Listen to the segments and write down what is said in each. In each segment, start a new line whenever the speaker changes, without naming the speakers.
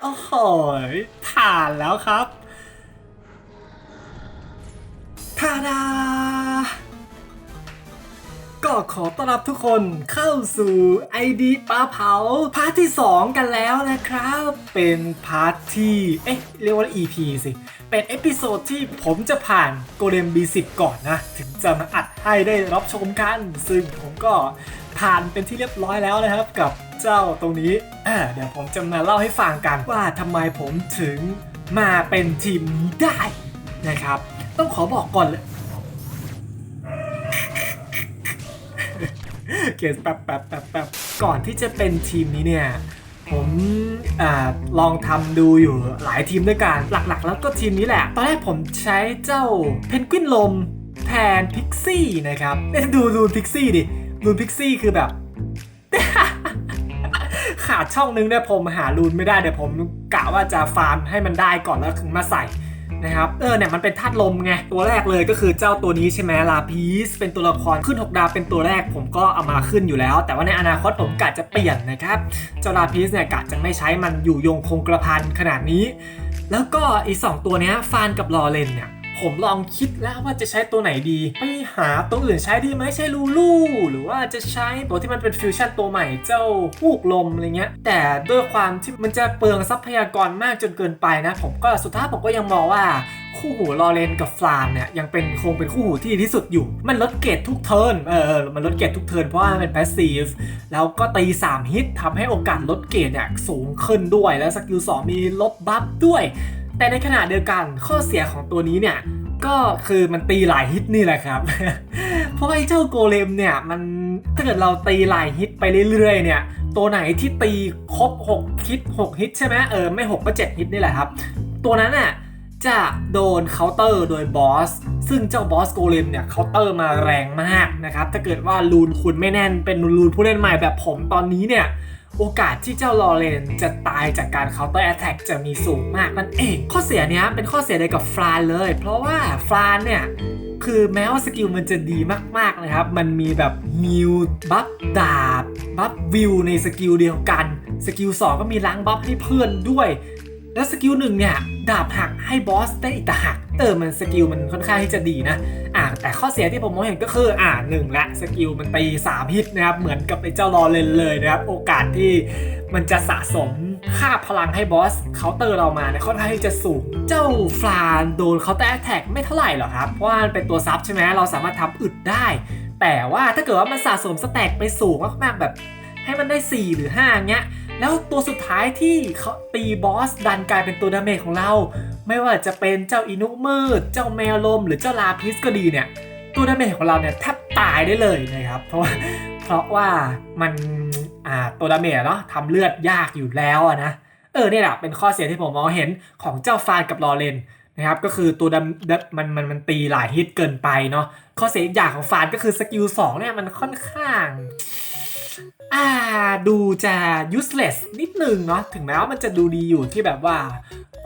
โอ้โหผ่านแล้วครับทาดา ก็ขอต้อนรับทุกคนเข้าสู่ ID ปลาเผา พาร์ทที่ 2 กันแล้วนะครับ เป็นพาร์ทที่ เอ๊ะ เรียกว่า EP สิ เป็นเอพิโซดที่ผมจะผ่านโกเลม B10 ก่อนนะ ถึงจะมาอัดให้ได้รับชมกัน ซึ่งผมก็ ผ่านเป็นที่เรียบร้อยแล้วนะครับ กับเจ้าตรงนี้อ่าเดี๋ยวผมจะมาเล่าให้ฟังกันว่าทำไมผมถึงมาเป็นทีมนี้ได้นะครับ ต้องขอบอกก่อนเลยเขียนแป๊บแป๊บแป๊บแป๊บก่อนที่จะเป็นทีมนี้เนี่ย ผมอาลองทำดูอยู่หลายทีมด้วยกันหลักๆ แล้วก็ทีมนี้แหละ ตอนแรกผมใช้เจ้าเพนกวินลมแทนพิกซี่นะครับเนี่ยดูดูพิกซี่ดิ ดูนพิกซี่คือแบบ ขาดช่องนึงเนี่ยผมหารูนไม่ได้เดี๋ยวผมกะว่าจะฟาร์มให้มันได้ก่อนแล้วถึงมาใส่นะครับเออเนี่ยมันเป็นธาตุลมไง ตัวแรกเลยก็คือเจ้าตัวนี้ใช่ไหมลาพีสเป็นตัวละครขึ้น 6 ดาวเป็นตัวแรกผมก็เอามาขึ้นอยู่แล้ว แต่ว่าในอนาคตผมกะจะเปลี่ยนนะครับ เจ้าลาพีสเนี่ยกะจะไม่ใช้มันอยู่ยงคงกระพันขนาดนี้ แล้วก็อีกสองตัวเนี้ยฟานกับลอเรนเนี่ย ผมลองคิดแล้วว่าจะใช้ตัวไหนดี ไปหาตัวอื่นใช้ดีไหมใช่ลูลูหรือว่าจะใช้ตัวที่มันเป็นฟิวชั่นตัวใหม่เจ้าฮูกลมอะไรเงี้ย แต่ด้วยความที่มันจะเปลืองทรัพยากรมากจนเกินไปนะ ผมก็สุดท้ายผมก็ยังมองว่าคู่หูลอเรนกับฟลานเนี่ยยังเป็นคงเป็นคู่หูที่ดีที่สุดอยู่ มันลดเกรดทุกเทิร์นเออเออมันลดเกรดทุกเทิร์นเพราะว่ามันเป็นแพสซีฟแล้วก็ตี 3 ฮิตทำให้โอกาสลดเกรดเนี่ยสูงขึ้นด้วยแล้วสกิล2มีลบบัฟด้วย แต่ในขณะเดียวกันข้อเสียของตัวนี้เนี่ยก็คือมันตีหลายฮิตนี่แหละครับ เพราะไอ้เจ้าโกเลมเนี่ยมันถ้าเกิดเราตีหลายฮิตไปเรื่อยๆ เนี่ย ตัวไหนที่ตีครบ 6 ฮิต 6 ฮิตใช่ไหมเออไม่ 6 ก็ 7 ฮิตนี่แหละครับ ตัวนั้นน่ะจะโดนเคาน์เตอร์โดยบอส ซึ่งเจ้าบอสโกเลมเนี่ยเคาน์เตอร์มาแรงมากนะครับ ถ้าเกิดว่าลูนคุณไม่แน่นเป็นลูนผู้เล่นใหม่แบบผมตอนนี้เนี่ย โอกาสที่เจ้าลอเรนจะตายจากการเคาน์เตอร์แอตแทกจะมีสูงมากนั่นเอง ข้อเสียเนี้ยเป็นข้อเสียเดียวกับฟลานเลย เพราะว่าฟลานเนี่ยคือแม้ว่าสกิลมันจะดีมากๆนะครับ มันมีแบบมิวบัฟดาบบัฟวิวในสกิลเดียวกัน สกิล2ก็มีล้างบัฟให้เพื่อนด้วย แล้วสกิลหนึ่งเนี่ย ดาบหักให้บอสได้อีกตาหากเออมันสกิลมันค่อนข้างที่จะดีนะอ่าแต่ข้อเสียที่ผมมองเห็นก็คืออ่าหนึ่งละสกิลมันตี3ฮิตนะครับ เหมือนกับไอ้เจ้ารอเลนเลยนะครับ โอกาสที่มันจะสะสมค่าพลังให้บอสเคาน์เตอร์เรามาเนี่ยค่อนข้างที่จะสูง เจ้าฟลานโดนเคาน์เตอร์แทกไม่เท่าไหร่หรอกครับเพราะว่ามันเป็นตัวซับใช่ไหมเราสามารถทำอึดได้ แต่ว่าถ้าเกิดว่ามันสะสมสแต็กไปสูงมากๆแบบ ให้มันได้ 4 หรือ5เงี้ย แล้วตัวสุดท้ายที่เขาตีบอสดันกลายเป็นตัวดาเมจของเรา ไม่ว่าจะเป็นเจ้าอินุมืด เจ้าแมวลม หรือเจ้าลาพิสก็ดีเนี่ย ตัวดาเมจของเราเนี่ยแทบตายได้เลยนะครับ เพราะว่าเพราะว่ามันอ่าตัวดาเมจเนาะทำเลือดยากอยู่แล้วนะเออเนี่ยแหละเป็นข้อเสียที่ผมมองเห็นของเจ้าฟานกับลอเรนนะครับก็คือตัวดำดำมันมันมันตีหลายฮิตเกินไปเนาะข้อเสียอีกอย่างของฟานก็คือสกิล2เนี่ยมันค่อนข้าง อ่าดูจะ useless นิดนึงเนาะถึงแม้ว่ามันจะดูดีอยู่ที่แบบว่า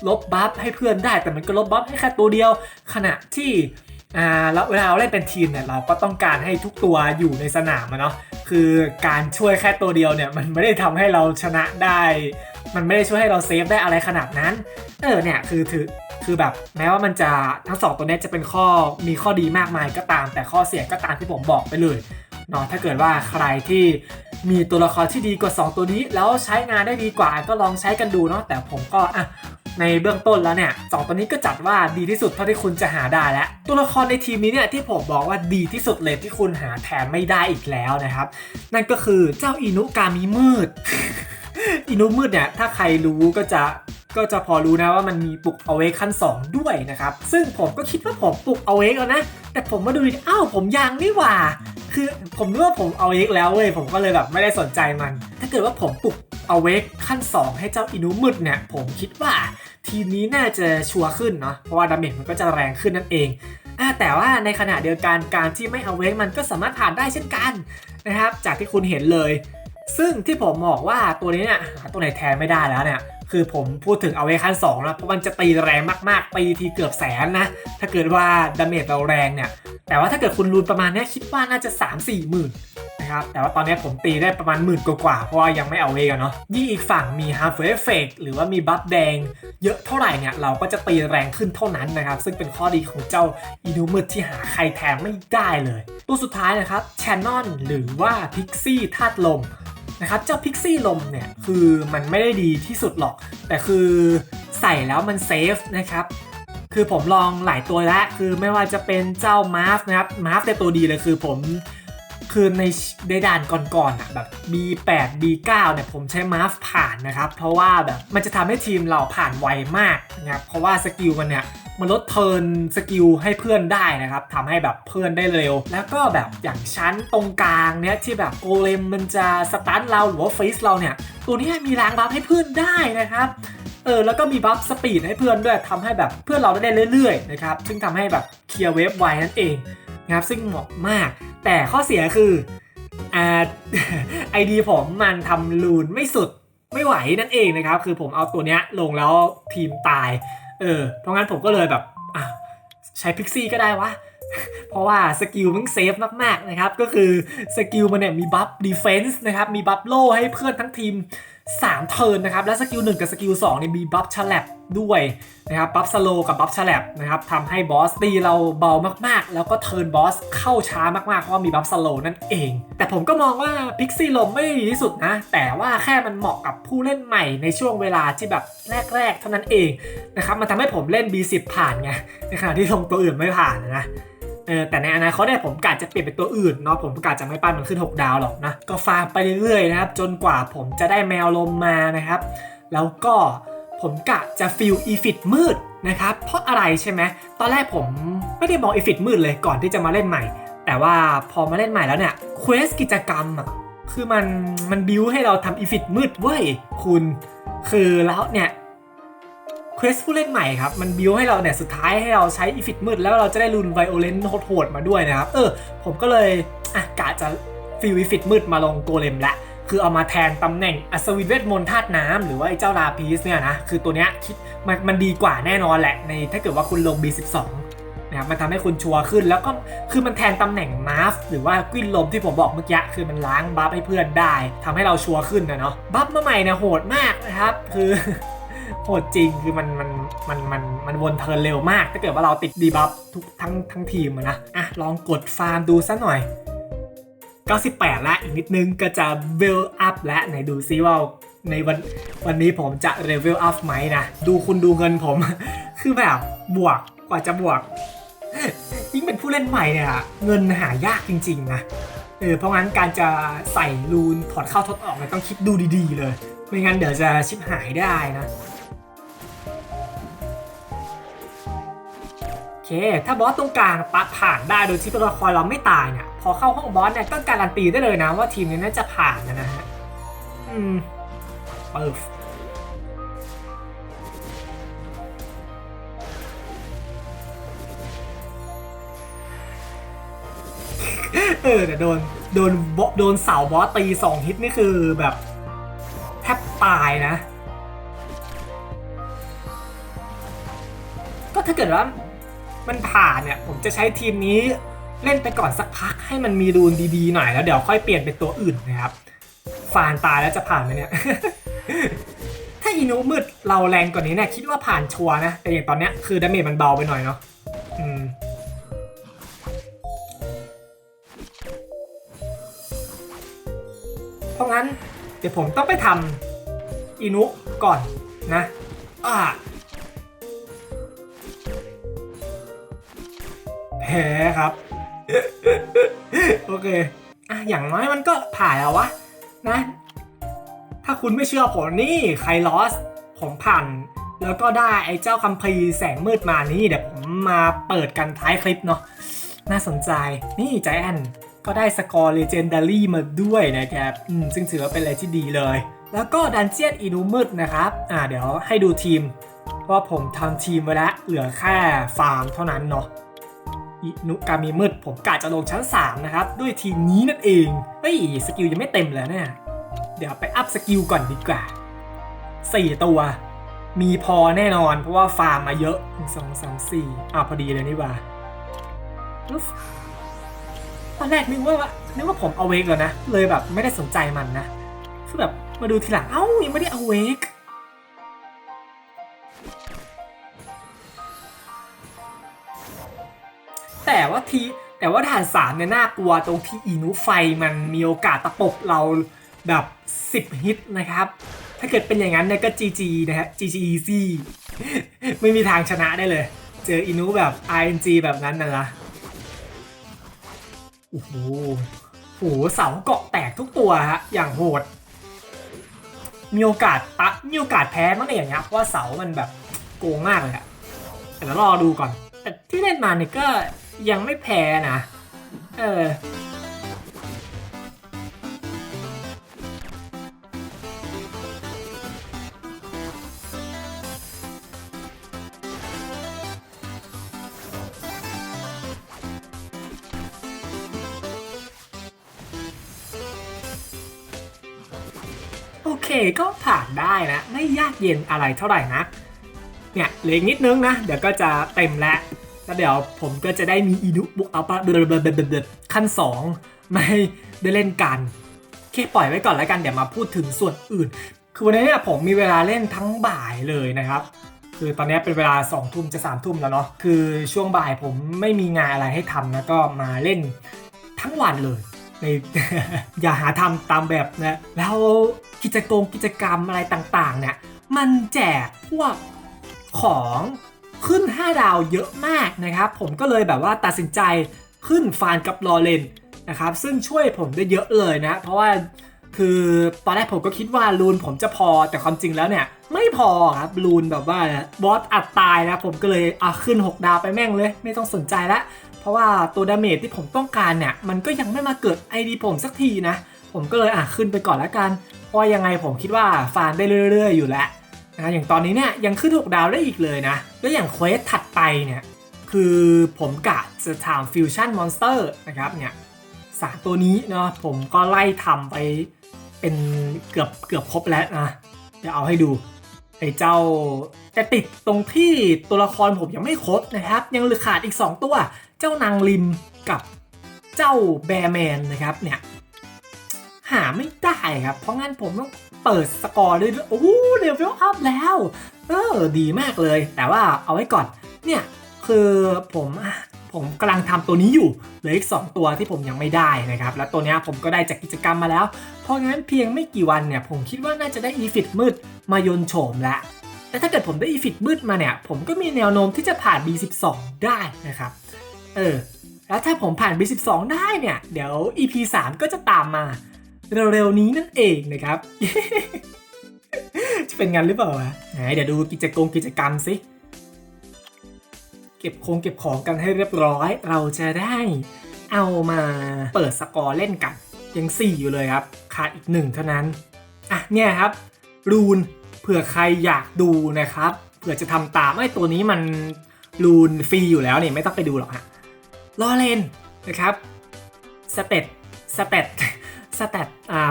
ลบบัฟให้เพื่อนได้แต่มันก็ลบบัฟให้แค่ตัวเดียว ขณะที่อ่าแล้วเวลาเราเล่นเป็นทีมเนี่ยเราก็ต้องการให้ทุกตัวอยู่ในสนามอะเนาะคือการช่วยแค่ตัวเดียวเนี่ยมันไม่ได้ทำให้เราชนะได้ มันไม่ได้ช่วยให้เราเซฟได้อะไรขนาดนั้นเออเนี่ยคือถือคือแบบแม้ว่ามันจะทั้งสองตัวเนี้ยจะเป็นข้อมีข้อดีมากมายก็ตาม แต่ข้อเสียก็ตามที่ผมบอกไปเลย เนาะถ้าเกิดว่าใครที่มีตัวละครที่ดีกว่า 2 ตัวนี้ แล้วใช้งานได้ดีกว่าก็ลองใช้กันดูเนาะแต่ผมก็อะในเบื้องต้นแล้วเนี่ยสองตัวนี้ก็จัดว่าดีที่สุดเท่าที่คุณจะหาได้แล้ว ตัวละครในทีมนี้เนี่ยที่ผมบอกว่าดีที่สุดเลยที่คุณหาแทนไม่ได้อีกแล้วนะครับ นั่นก็คือเจ้าอินุกามิมืด อินุมืดเนี่ยถ้าใครรู้ก็จะก็จะพอรู้นะว่ามันมีปลุกเอาเวกขั้น 2 ด้วยนะครับ ซึ่งผมก็คิดว่าผมปลุกเอาเวกแล้วนะ แต่ผมมาดูดิอ้าวผมยังนี่หว่า คือผมนึกว่าผมเอาเวกแล้วเว้ยผมก็เลยแบบไม่ได้สนใจมัน ถ้าเกิดว่าผมปลุกเอาเวกขั้น 2 ให้เจ้าอินุมืดเนี่ย ผมคิดว่าทีมนี้น่าจะชัวร์ขึ้นเนาะเพราะว่าดาเมจมันก็จะแรงขึ้นนั่นเองแต่ว่าในขณะเดียวกันการที่ไม่เอาเวกมันก็สามารถผ่านได้เช่นกันนะครับ จากที่คุณเห็นเลย ซึ่งที่ผมบอกว่าตัวนี้เนี่ยหาตัวไหนแทนไม่ได้แล้วเนี่ยคือผมพูดถึงเอาไว้ขั้น2แล้วเพราะมันจะตีแรงมากๆตีทีเกือบแสนนะถ้าเกิดว่าดาเมจเราแรงเนี่ยแต่ว่าถ้าเกิดคุณรูนประมาณนี้คิดว่าน่าจะ 3 4หมื่นนะครับแต่ว่าตอนนี้ผมตีได้ประมาณหมื่นกว่าเพราะว่ายังไม่เอาเวกันเนาะยิ่งอีกฝั่งมี half effect หรือว่ามีบัฟแดง เยอะเท่าไหร่เนี่ยเราก็จะตีแรงขึ้นเท่านั้นนะครับ ซึ่งเป็นข้อดีของเจ้าอินูมืดที่หาใครแทนไม่ได้เลย ตัวสุดท้ายนะครับแชนนอนหรือว่าพิกซี่ธาตุลม นะครับเจ้าพิกซี่ลมเนี่ยคือมันไม่ได้ดีที่สุดหรอก แต่คือใส่แล้วมันเซฟนะครับคือผมลองหลายตัวแล้ว คือไม่ว่าจะเป็นเจ้ามาร์ฟนะครับมาร์ฟในยตัวดีเลยคือผมคือในในด่านก่อนๆอะแบบ B8 B9 เนี่ยผมใช้มาร์ฟผ่านนะครับ เพราะว่าแบบมันจะทำให้ทีมเราผ่านไวมากนะครับเพราะว่าสกิลมันเนี่ย มันลดเทิร์นสกิลให้เพื่อนได้นะครับทำให้แบบเพื่อนได้เร็ว แล้วก็แบบอย่างชั้นตรงกลางเนี้ยที่แบบโกเลมมันจะสตันเราหรือว่าฟรีสเราเนี่ย ตัวนี้มีล้างบัฟให้เพื่อนได้นะครับเออแล้วก็มีบัฟสปีดให้เพื่อนด้วยทำให้แบบเพื่อนเราได้เรื่อยๆนะครับซึ่งทำให้แบบเคลียร์เวฟไวนั่นเองนะครับซึ่งเหมาะมาก แต่ข้อเสียคืออ่าไอดีผมมันทำลูนไม่สุดไม่ไหวนั่นเองนะครับ คือผมเอาตัวเนี้ยลงแล้วทีมตาย เออเพราะงั้นผมก็เลยแบบอะใช้พิกซี่ก็ได้วะ เพราะว่าสกิลมันเซฟมากๆนะครับ ก็คือสกิลมันเนี่ยมีบัฟดีเฟนส์นะครับ มีบัฟโล่ให้เพื่อนทั้งทีม 3 เทิร์นนะครับ และสกิล1กับสกิล2เนี่ยมีบัฟฉลับด้วยนะครับบัฟสโลกับบัฟฉลับนะครับทำให้บอสตีเราเบามากๆ แล้วก็เทิร์นบอสเข้าช้ามากๆ เพราะมีบัฟสโลนั่นเอง แต่ผมก็มองว่าพิกซี่ลมไม่ด้ดีที่สุดนะ แต่ว่าแค่มันเหมาะกับผู้เล่นใหม่ในช่วงเวลาที่แบบแรก ๆ เท่านั้นเองนะครับมันทำให้ผมเล่น B10 ผ่านไงในขณะที่ลงตัวอื่นไม่ผ่านนะ เออแต่ในอนาคตเนี่ยผมกะจะเปลี่ยนเป็นตัวอื่นเนาะผมกะจะไม่ปั้นมันขึ้น 6 ดาวหรอกนะก็ฟาร์มไปเรื่อยๆนะครับจนกว่าผมจะได้แมวลมมานะครับ แล้วก็ผมกะจะฟิลอีฟิตมืดนะครับเพราะอะไรใช่ไหมตอนแรกผมไม่ได้มองอีฟิตมืดเลยก่อนที่จะมาเล่นใหม่ แต่ว่าพอมาเล่นใหม่แล้วเนี่ยเควสกิจกรรมอะคือมันมันบิวให้เราทำอีฟิตมืดเว้ยคุณ คือแล้วเนี่ย ควสผู้เล่นใหม่ครับ มันบิวให้เราเนี่ย สุดท้ายให้เราใช้อีฟิตมืด แล้วเราจะได้รุนไวโอเลนโหดๆมาด้วยนะครับ เออ ผมก็เลยอะกะจะฟิลอีฟิตมืดมาลงโกเลมละคือเอามาแทนตำแหน่งอัศวินเวทมนต์ธาตุน้ำหรือว่าไอ้เจ้าลาพีสเนี่ยนะ คือตัวเนี้ยคิดมันมันดีกว่าแน่นอนแหละ ในถ้าเกิดว่าคุณลง B12 นะครับมันทำให้คุณชัวร์ขึ้นแล้วก็คือมันแทนตำแหน่งมาฟหรือว่ากวินลมที่ผมบอกเมื่อกี้คือมันล้างบัฟให้เพื่อนได้ทำให้เราชัวร์ขึ้นนะเนาะบัฟมาใหม่นี่ยโหดมากนะครับ คือ โหดจริงคือมันมันมันมันมันวนเทิร์นเร็วมาก ถ้าเกิดว่าเราติดดีบัฟทุกทั้งทั้งทีมนะอะลองกดฟาร์มดูซะหน่อย 98 แล้วอีกนิดนึงก็จะเวลอัพแล้วไหนดูซิว่าในวันวันนี้ผมจะเลเวลอัพไหมนะ ดูคุณดูเงินผม คือแบบบวกกว่าจะบวก ยิ่งเป็นผู้เล่นใหม่เนี่ย เงินหายากจริง ๆ นะเออเพราะงั้นการจะใส่รูนถอดเข้าถอดออกเนี่ยต้องคิดดูดีๆเลย ไม่งั้นเดี๋ยวจะชิบหายได้นะ ถ้าบอสตรงกลางปะผ่านได้โดยที่ตัวละครเราไม่ตายเนี่ยพอเข้าห้องบอสเนี่ยก็การันตีได้เลยนะว่าทีมนี้น่าจะผ่านนะฮะอืมเปิดเออแต่โดนโดนบโดนเสาบอสตีสองฮิตนี่คือแบบแทบตายนะ ก็ถ้าเกิดว่า มันผ่านเนี่ยผมจะใช้ทีมนี้เล่นไปก่อนสักพักให้มันมีรูนดีๆหน่อยแล้วเดี๋ยวค่อยเปลี่ยนเป็นตัวอื่นนะครับฟานตายแล้วจะผ่านไหมเนี่ย ถ้าอินุมืดเราแรงกว่านี้เนี่ยคิดว่าผ่านชัวร์นะ แต่อย่างตอนเนี้ยคือดาเมจมันเบาไปหน่อยเนาะอืมเพราะงั้นเดี๋ยวผมต้องไปทำอินุก่อนนะ อ่า พ้ครับ โอเคอะอย่างน้อยมันก็ผ่านแล้ววะ นะ ถ้าคุณไม่เชื่อผมนี่ใครลอส ผมผ่าน แล้วก็ได้ไอ้เจ้าคัมภีร์แสงมืดมานี่เดี๋ยวผมมาเปิดกันท้ายคลิปเนาะน่าสนใจนี่ใจแอนก็ได้สกอร์เลเจนดารี่มาด้วยนะครับซึ่งถือว่าเป็นอะไรที่ดีเลย แล้วก็ดันเจียนอีนูมืดนะครับ อ่าเดี๋ยวให้ดูทีมเพราะว่าผมทำทีมไว้แล้วเหลือแค่ฟาร์มเท่านั้นเนาะ อินุกามิมืด ผมกะจะลงชั้น 3 นะครับ ด้วยทีมนี้นั่นเอง เฮ้ย สกิลยังไม่เต็มเลยเนี่ยเดี๋ยวไปอัพสกิลก่อนดีกว่า 4 ตัว มีพอแน่นอนเพราะว่าฟาร์มมาเยอะหนึ่งสองสามสี่อ่าพอดีเลยนี่ว่าอุ๊ฟตอนแรกนึกว่านึกว่าผมเอาเวกแล้วนะ เลยแบบไม่ได้สนใจมันนะคือแบบมาดูทีหลังเอ้ายังไม่ได้เอาเวก แต่ว่าทีแต่ว่าด่านสามเนี่ยน่ากลัวตรงที่อีนุไฟมันมีโอกาสตะปบเราแบบ 10 ฮิตนะครับ ถ้าเกิดเป็นอย่างนั้นเนี่ยก็ GG นะฮะ GG easy ไม่มีทางชนะได้เลย เจออินุแบบ RNG แบบนั้นนะนะโอ้โหโหเสาเกาะแตกทุกตัวฮะ อย่างโหด มีโอกาสปะมีโอกาสแพ้มั้งเนี่ยอย่างเงี้ยเพราะว่าเสามันแบบโกงมากเลยอะแต่เดี๋ยวรอดูก่อน แต่ที่เล่นมาเนี่ยก็ ยังไม่แพ้นะ เออ โอเคก็ผ่านได้นะ ไม่ยากเย็นอะไรเท่าไหร่นะ เนี่ยเหลืออีกนิดนึงนะ เดี๋ยวก็จะเต็มแล้ว แล้วเดี๋ยวผมก็จะได้มีอินุบุกอัลปะเดขั้น 2 ไม่ได้เล่นกันโอเคปล่อยไว้ก่อนแล้วกันเดี๋ยวมาพูดถึงส่วนอื่น คือวันนี้เนี่ยผมมีเวลาเล่นทั้งบ่ายเลยนะครับ คือตอนนี้เป็นเวลา2องทุ่มจะ3ามทุ่มแล้วเนาะคือช่วงบ่ายผมไม่มีงานอะไรให้ทำนะก็มาเล่นทั้งวันเลยในอย่าหาทำตามแบบนะแล้วกิจกรรมกิจกรรมอะไรต่างๆเนี่ยมันแจกพวกของ ขึ้น 5 ดาวเยอะมากนะครับ ผมก็เลยแบบว่าตัดสินใจขึ้นฟานกับลอเรนนะครับซึ่งช่วยผมได้เยอะเลยนะ เพราะว่าคือตอนแรกผมก็คิดว่ารูนผมจะพอแต่ความจริงแล้วเนี่ยไม่พอครับรูนแบบว่าบอสอัดตายนะผมก็เลยอะขึ้น 6 ดาวไปแม่งเลย ไม่ต้องสนใจละ เพราะว่าตัวดาเมจที่ผมต้องการเนี่ยมันก็ยังไม่มาเกิด ID ผมสักทีนะ ผมก็เลยอะขึ้นไปก่อนละกัน เพราะยังไงผมคิดว่าฟาร์มได้เรื่อย ๆ อยู่แล้ว นะอย่างตอนนี้เนี่ยยังขึ้น 6 ดาวได้อีกเลยนะ แล้วอย่างเควสถัดไปเนี่ย คือผมกะจะทำฟิวชั่นมอนสเตอร์นะครับเนี่ยสามตัวนี้เนาะผมก็ไล่ทำไปเป็นเกือบเกือบครบแล้วนะเดี๋ยวเอาให้ดูไอ้เจ้าแต่ติดตรงที่ตัวละครผมยังไม่ครบนะครับ ยังเหลือขาดอีก 2 ตัว เจ้านางลิมกับเจ้าแบร์แมนนะครับเนี่ยหาไม่ได้ครับ เพราะงั้นผมต้อง เปิดสกอร์ด้วยโอ้เลเวลอัพแล้ว เออ ดีมากเลย แต่ว่าเอาไว้ก่อน เนี่ย คือผมผมกำลังทำตัวนี้อยู่เหลืออีก 2 ตัวที่ผมยังไม่ได้นะครับ แล้วตัวนี้ผมก็ได้จากกิจกรรมมาแล้ว เพราะงั้นเพียงไม่กี่วันเนี่ย ผมคิดว่าน่าจะได้อีฟิตมืดมายนโฉมแล้วแต่ถ้าเกิดผมได้อีฟิตมืดมาเนี่ย ผมก็มีแนวโน้มที่จะผ่าน B12 ได้นะครับ เออ แล้วถ้าผมผ่าน B12 ได้เนี่ย เดี๋ยว EP 3 ก็จะตามมา เร็วๆนี้นั่นเองนะครับ จะเป็นงานหรือเปล่าวะไหนเดี๋ยวดูกิจกรรมกิจกรรมสิเก็บคงเก็บของกันให้เรียบร้อย เราจะได้เอามาเปิดสกอร์เล่นกัน ยัง 4 อยู่เลยครับ ขาดอีกหนึ่งเท่านั้น อะ เนี่ยครับ รูนเผื่อใครอยากดูนะครับเผื่อจะทำตามไอ้ตัวนี้มันรูนฟรีอยู่แล้วเนี่ยไม่ต้องไปดูหรอกฮะรอเลนนะครับสเตตสเตต สแตท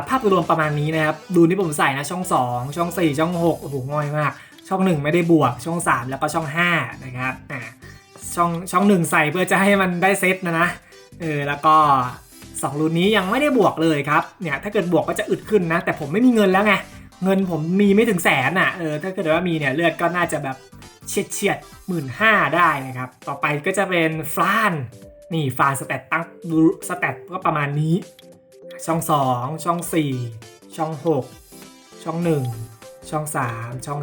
ภาพรวมประมาณนี้นะครับ ดูที่ผมใส่นะช่อง 2 ช่อง 4 ช่อง6โอ้โหง่อยมาก ช่อง 1 ไม่ได้บวกช่อง 3 แล้วก็ช่อง 5 นะครับอ่าช่องช่อง 1 ใส่เพื่อจะให้มันได้เซตนะนะเออแล้วก็2รุ่นนี้ยังไม่ได้บวกเลยครับเนี่ยถ้าเกิดบวกก็จะอึดขึ้นนะ แต่ผมไม่มีเงินแล้วไงเงินผมมีไม่ถึงแสนอะเออถ้าเกิดว่ามีเนี่ยเลือดก็น่าจะแบบเฉียดเฉียดหมื่นห้าได้นะครับ ต่อไปก็จะเป็นฟลานนี่ฟลานสแตตตั้งสแตตก็ประมาณนี้ ช่อง 2 ช่อง 4 ช่อง 6 ช่อง 1 ช่อง 3 ช่อง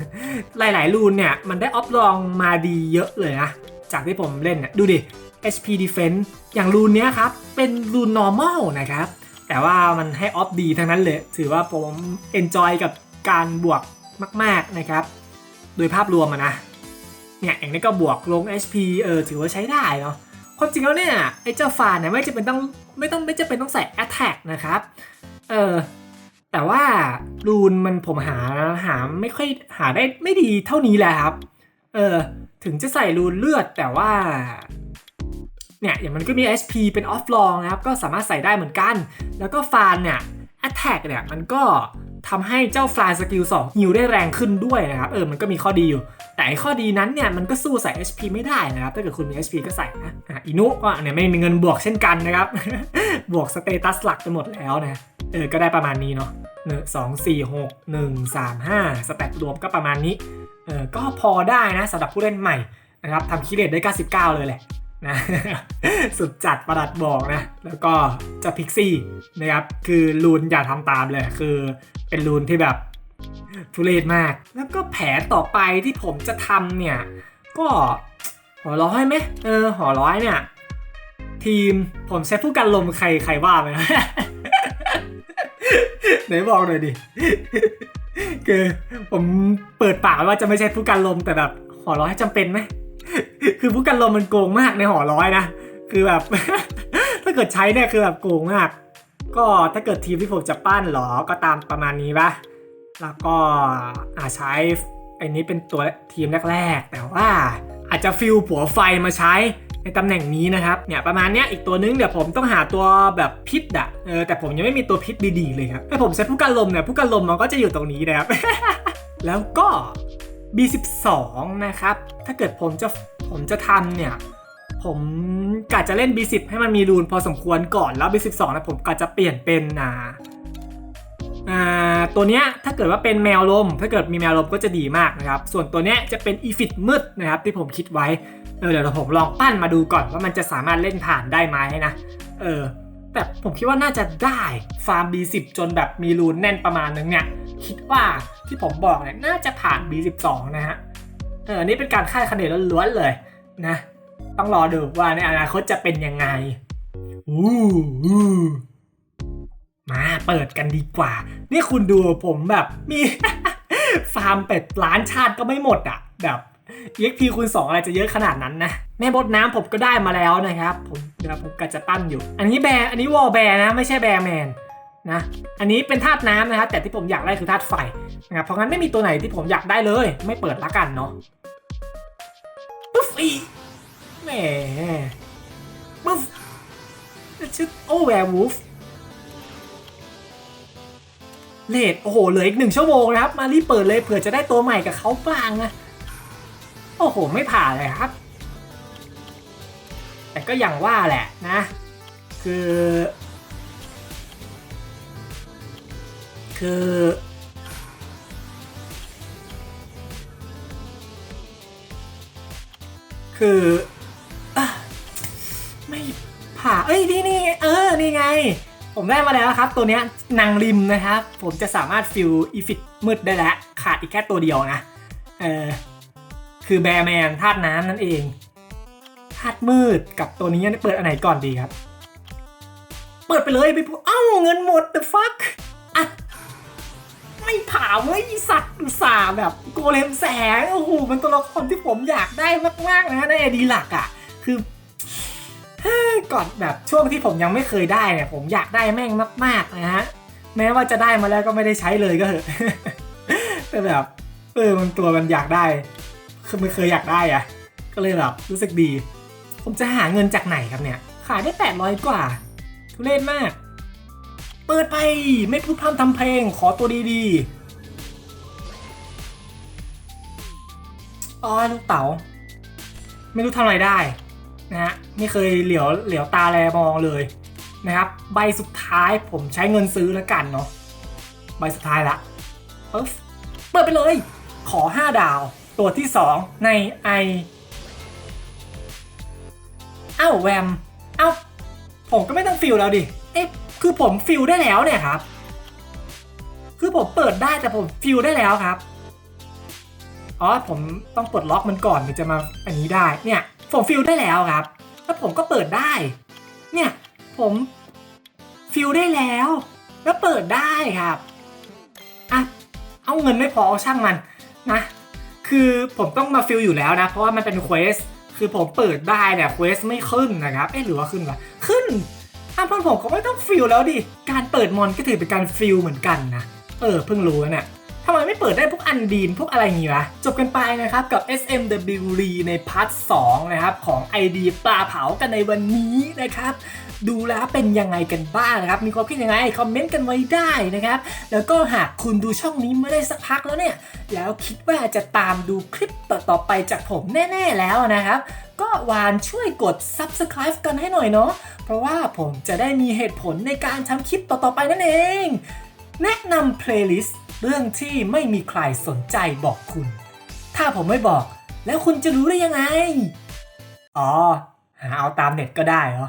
5 หลาย ๆ รูนเนี่ย มันได้ออฟลองมาดีเยอะเลยนะ จากที่ผมเล่นเนี่ยดูดิ HP Defense อย่างรูนเนี้ยครับ เป็นรูน normal นะครับ แต่ว่ามันให้ออฟดีทั้งนั้นเลย ถือว่าผม enjoy กับการบวกมาก ๆ นะครับ โดยภาพรวมอะนะ เนี่ยอย่างนี้ก็บวกลง HP เออถือว่าใช้ได้เนาะ ความจริงแล้วเนี่ยไอ้เจ้าฟานเนี่ยไม่จะเป็นต้องไม่ต้องไม่จะเป็นต้องใส่ Attack นะครับ เออแต่ว่ารูนมันผมหาหาไม่ค่อยหาได้ไม่ดีเท่านี้แหละครับ เออถึงจะใส่รูนเลือดแต่ว่า เนี่ยอย่างมันก็มี SP เป็นออฟลองนะครับ ก็สามารถใส่ได้เหมือนกัน แล้วก็ฟานเนี่ย Attack เนี่ยมันก็ ทำให้เจ้าฟลายสกิล2ฮิวได้แรงขึ้นด้วยนะครับ เออมันก็มีข้อดีอยู่ แต่ข้อดีนั้นเนี่ยมันก็สู้ใส่ HP ไม่ได้นะครับ ถ้าเกิดคุณมี HP ก็ใส่นะอะอินุก็เนี่ยไม่มีเงินบวกเช่นกันนะครับ บวกสเตตัสหลักไปหมดแล้วนะ เออก็ได้ประมาณนี้เนาะหนึ่งสองสี่หกหนึ่งสามห้าสแตทรวมก็ประมาณนี้ เออก็พอได้นะสำหรับผู้เล่นใหม่นะครับทำคิเลตได้ 99 เลยแหละ นะสุดจัดประดัดบอกนะ แล้วก็จะพิกซี่นะครับคือรูนอย่าทำตามเลยคือเป็นรูนที่แบบทุเรศมาก แล้วก็แผนต่อไปที่ผมจะทำเนี่ย ก็หอร้อยไหมเออหอร้อยเนี่ย ทีมผมใช้ผู้กันลมใครใครว่าไหมไหนบอกหน่อยดิคือผมเปิดปากว่าจะไม่ใช่ผู้กันลมแต่แบบหอร้อยจำเป็นไหม คือผู้กันลมมันโกงมากในหอร้อยนะ คือแบบ ถ้าเกิดใช้เนี่ยคือแบบโกงมาก ก็ถ้าเกิดทีมที่ผมจะปั้นหรอ ก็ตามประมาณนี้ปะแล้วก็อาใช้ไอ้นี้เป็นตัวทีมแรกๆ แต่ว่าอาจจะฟิลผัวไฟมาใช้ในตำแหน่งนี้นะครับ เนี่ยประมาณเนี้ยอีกตัวนึงเดี๋ยวผมต้องหาตัวแบบพิษอะเออแต่ผมยังไม่มีตัวพิษดีๆเลยครับถ้าผมใช้ผู้กันลมเนี่ยผู้กันลมมันก็จะอยู่ตรงนี้นะครับ แล้วก็ B12 นะครับ ถ้าเกิดผมจะผมจะทำเนี่ย ผมกะจะเล่น B10 ให้มันมีรูนพอสมควรก่อนแล้ว B12 นะผมกะจะเปลี่ยนเป็นอ่าอ่าตัวเนี้ยถ้าเกิดว่าเป็นแมวลม ถ้าเกิดมีแมวลมก็จะดีมากนะครับ ส่วนตัวเนี้ยจะเป็นอีฟิตมืดนะครับที่ผมคิดไว้ เออเดี๋ยวผมลองปั้นมาดูก่อนว่ามันจะสามารถเล่นผ่านได้ไหมนะ เออ แต่ผมคิดว่าน่าจะได้ฟาร์ม B10 จนแบบมีรูนแน่นประมาณนึงเนี่ย คิดว่าที่ผมบอกเนี่ยน่าจะผ่าน B12 นะฮะเออนี่เป็นการคาดคะเนล้วนๆเลยนะ ต้องรอดูว่าในอนาคตจะเป็นยังไงอู้อู้มาเปิดกันดีกว่า นี่คุณดูผมแบบมี ฟาร์มเป็ดล้านชาติก็ไม่หมดอะ แบบ EXP คูณ2 อะไรจะเยอะขนาดนั้นนะ แม่บดน้ำผมก็ได้มาแล้วนะครับ ผมเดี๋ยวผมก็จะปั้นอยู่ อันนี้แบร์อันนี้วอลแบร์นะ ไม่ใช่แบร์แมนนะ อันนี้เป็นธาตุน้ำนะครับ แต่ที่ผมอยากได้คือธาตุไฟนะครับ เพราะงั้นไม่มีตัวไหนที่ผมอยากได้เลย ไม่เปิดละกันเนาะปุ๊บอีแหมปุ๊บชื่อโอแวร์วูฟเลดโอ้โห เหลืออีกหนึ่งชั่วโมงนะครับ มารีบเปิดเลยเผื่อจะได้ตัวใหม่กับเขาบ้างนะ โอ้โห ไม่ผ่านเลยครับ แต่ก็อย่างว่าแหละนะ คือ คือ คือไม่ผ่า เอ้ย นี่นี่เออ นี่ไง ผมได้มาแล้วครับ ตัวนี้นางริมนะครับ ผมจะสามารถฟิลอีฟิตมืดได้แล้ว ขาดอีกแค่ตัวเดียวนะ เออ คือแบร์แมนธาตุน้ำนั่นเองธาตุมืดกับตัวนี้เปิดอันไหนก่อนดีครับ เปิดไปเลยไปพูดเอ้าเงินหมด the fuck อะไม่ผ่าเว้ยสัตว์อุตส่าห์แบบโกเลมแสงโอ้โหมันตัวละครที่ผมอยากได้มากๆนะในไอดีหลักอะ่ะ คือก่อนแบบช่วงที่ผมยังไม่เคยได้เนี่ย ผมอยากได้แม่งมาก ๆ นะฮะ แม้ว่าจะได้มาแล้วก็ไม่ได้ใช้เลยก็เถอะแต่แบบเออมันตัวมันอยากได้ คือไม่เคยอยากได้อะก็เลยแบบรู้สึกดี ผมจะหาเงินจากไหนครับเนี่ย ขายได้800กว่า ทุเรศมาก เปิดไปไม่พูดพร่ำทำเพลงขอตัวดีๆอ๋อลูกเต๋าไม่รู้ทำอะไรได้นะฮะไม่เคยเหลียวเหลียวตาแลมองเลยนะครับ ใบสุดท้ายผมใช้เงินซื้อแล้วกันเนาะใบสุดท้ายละปึ๊บเปิดไปเลย ขอ 5 ดาว ตัวที่ 2 ในไอเอ้าแวมเอ้าผมก็ไม่ต้องฟิลแล้วดิ เอ๊ะ คือผมฟิลได้แล้วเนี่ยครับ คือผมเปิดได้แต่ผมฟิลได้แล้วครับ อ๋อ ผมต้องปลดล็อกมันก่อนถึงจะมาอันนี้ได้ เนี่ย ผมฟิลได้แล้วครับ แล้วผมก็เปิดได้ เนี่ย ผมฟิลได้แล้ว แล้วเปิดได้ครับ อะ เอาเงินไม่พอเอาช่างมันนะ คือผมต้องมาฟิลอยู่แล้วนะ เพราะว่ามันเป็นเควส คือผมเปิดได้เนี่ยเควสไม่ขึ้นนะครับ เอ๊ะหรือว่าขึ้นวะขึ้นอ้าวเพื่อนผมก็ไม่ต้องฟิลแล้วดิ การเปิดมอนก็ถือเป็นการฟิลเหมือนกันนะ เออเพิ่งรู้นะเนี่ยทำไมไม่เปิดได้พวกอันดีนพวกอะไรอย่างงี้วะ จบกันไปนะครับกับ SMW ในพาร์ท 2 นะครับ ของ ID ปลาเผากันในวันนี้นะครับ ดูแล้วเป็นยังไงกันบ้างนะครับ มีความคิดยังไงคอมเมนต์กันไว้ได้นะครับ แล้วก็หากคุณดูช่องนี้ไม่ได้สักพักแล้วเนี่ย แล้วคิดว่าจะตามดูคลิปต่อๆไปจากผมแน่ ๆ แล้วนะครับ ก็วานช่วยกด subscribe กันให้หน่อยเนาะ เพราะว่าผมจะได้มีเหตุผลในการทำคลิปต่อๆไปนั่นเอง แนะนำเพลย์ลิสต์เรื่องที่ไม่มีใครสนใจบอกคุณ ถ้าผมไม่บอก แล้วคุณจะรู้ได้ยังไง อ๋อ หาเอาตามเน็ตก็ได้เหรอ